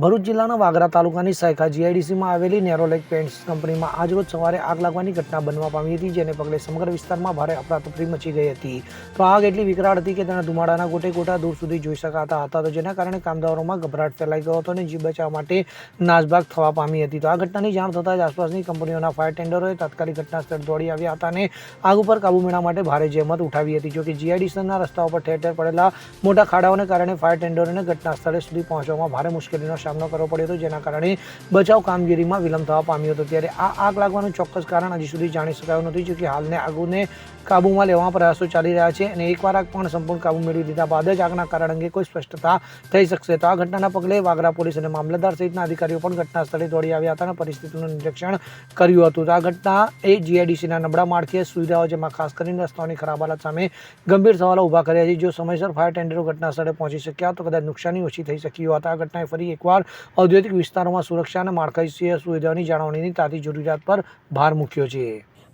ભરૂચ જિલ્લાના વાગરા તાલુકાની સાયકા જીઆઈડીસીમાં આવેલી નેરોલેક પેન્ટ્સ કંપનીમાં આજરોજ સવારે આગ લાગવાની ઘટના બનવા પામી હતી, જેને પગલે સમગ્ર વિસ્તારમાં ભારે અફરાતફરી મચી ગઈ હતી. તો આગ એટલી વિકરાળ હતી કે તેના ધુમાડાના ગોટે ગોટા દૂર સુધી જોઈ શકાતા હતા, તો જેના કારણે કામદારોમાં ગભરાટ ફેલાઈ ગયો હતો અને જીવ બચાવવા માટે નાસભાગ થવા પામી હતી. તો આ ઘટનાની જાણ થતાં જ આસપાસની કંપનીઓના ફાયર ટેન્ડરોએ તાત્કાલિક ઘટના સ્થળ દોડી આવ્યા હતા અને આગ ઉપર કાબુ મેળવવા માટે ભારે જહેમત ઉઠાવી હતી, જોકે જીઆઈડીસીના રસ્તાઓ પર ઠેર ઠેર પડેલા મોટા ખાડાઓને કારણે ફાયર ટેન્ડરોને ઘટના સ્થળે સુધી પહોંચવામાં ભારે મુશ્કેલીનો સામનો કરવો પડ્યો હતો, જેના કારણે બચાવ કામગીરીમાં વિલંબ થવા પામ્યો હતો. ત્યારે આ આગ લાગવાનું ચોક્કસ કારણ હજી સુધી જાણી શકાયું નથી, જોકે હાલને આગને કાબૂમાં લેવા પ્રયાસો ચાલી રહ્યા છે અને એકવાર આગ પણ સંપૂર્ણ કાબુ મેળવી લીધા બાદ જ આગના કારણ અંગે કોઈ સ્પષ્ટતા થઈ શકશે. તો આ ઘટનાના પગલે વાગરા પોલીસ અને મામલતદાર સહિતના અધિકારીઓ પણ ઘટના સ્થળે દોડી આવ્યા હતા અને પરિસ્થિતિનું નિરીક્ષણ કર્યું હતું. આ ઘટના એ જીઆઈડીસીના નબળા માળખીય સુવિધાઓ, જેમાં ખાસ કરીને રસ્તાઓની ખરાબ હાલત સામે ગંભીર સવાલો ઊભા કર્યા છે. જો સમયસર ફાયર ટેન્ડરો ઘટના સ્થળે પહોંચી શક્યા તો કદાચ નુકસાની ઓછી થઈ શકી હોત. આ ઘટનાએ ફરી એકવાર ઔદ્યોગિક વિસ્તારોમાં સુરક્ષા અને માળખાકીય સુવિધાઓની જાળવણીની તાતી જરૂરિયાત પર ભાર મૂક્યો છે.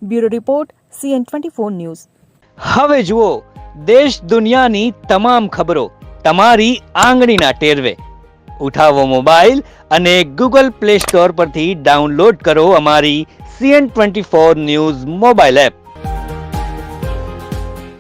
Bureau report CN twenty four news. હવે જુઓ દેશ દુનિયાની તમામ ખબરો તમારી આંગળીના ટેરવે. ઉઠાવો મોબાઈલ અને ગૂગલ પ્લે સ્ટોર પરથી ડાઉનલોડ કરો અમારી CN twenty four news mobile app.